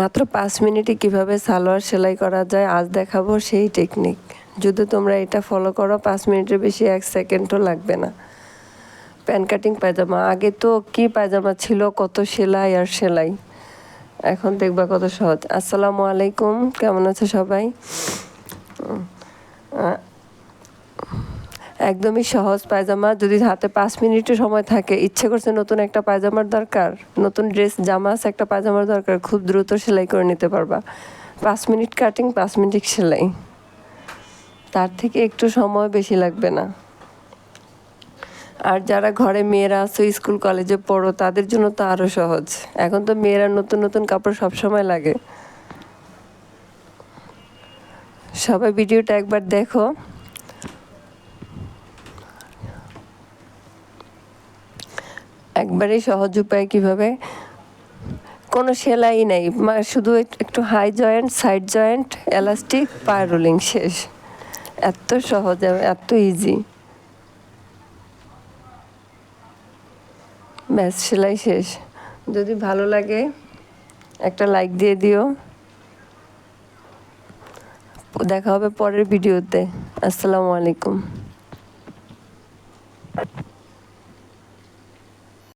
মাত্র পাঁচ মিনিটে কীভাবে সালোয়ার সেলাই করা যায় আজ দেখাবো সেই টেকনিক যদি তোমরা এটা ফলো করো, পাঁচ মিনিটের বেশি এক সেকেন্ডও লাগবে না। প্যান কাটিং পায়জামা। আগে তো কি পায়জামা ছিল, কত সেলাই আর সেলাই? এখন দেখবা কত সহজ। আসসালামু আলাইকুম। কেমন আছে সবাই? একদমই সহজ পায়জামা। যদি হাতে পাঁচ মিনিটের সময় থাকে, ইচ্ছে করছে নতুন একটা পায়জামার দরকার, নতুন ড্রেস, জামা আছে একটা পায়জামার দরকার, খুব দ্রুত সেলাই করে নিতে পারবা। পাঁচ মিনিট কাটিং, পাঁচ মিনিট সেলাই। তার থেকে একটু সময় বেশি লাগবে না। আর যারা ঘরে মেয়েরা আছো, স্কুল, কলেজে পড়ো, তাদের জন্য তো আরও সহজ। এখন তো মেয়েরা নতুন নতুন কাপড় সবসময় লাগে। সবাই ভিডিওটা একবার দেখো। একবারেই সহজ উপায় কীভাবে? কোনো সেলাই নেই। শুধু একটু high joint side joint elastic পা রোলিং শেষ। এত সহজ, এত ইজি ব্যাস, সেলাই শেষ। যদি ভালো লাগে, একটা লাইক দিয়ে দিও। দেখা হবে পরের ভিডিওতে। আসসালামু আলাইকুম।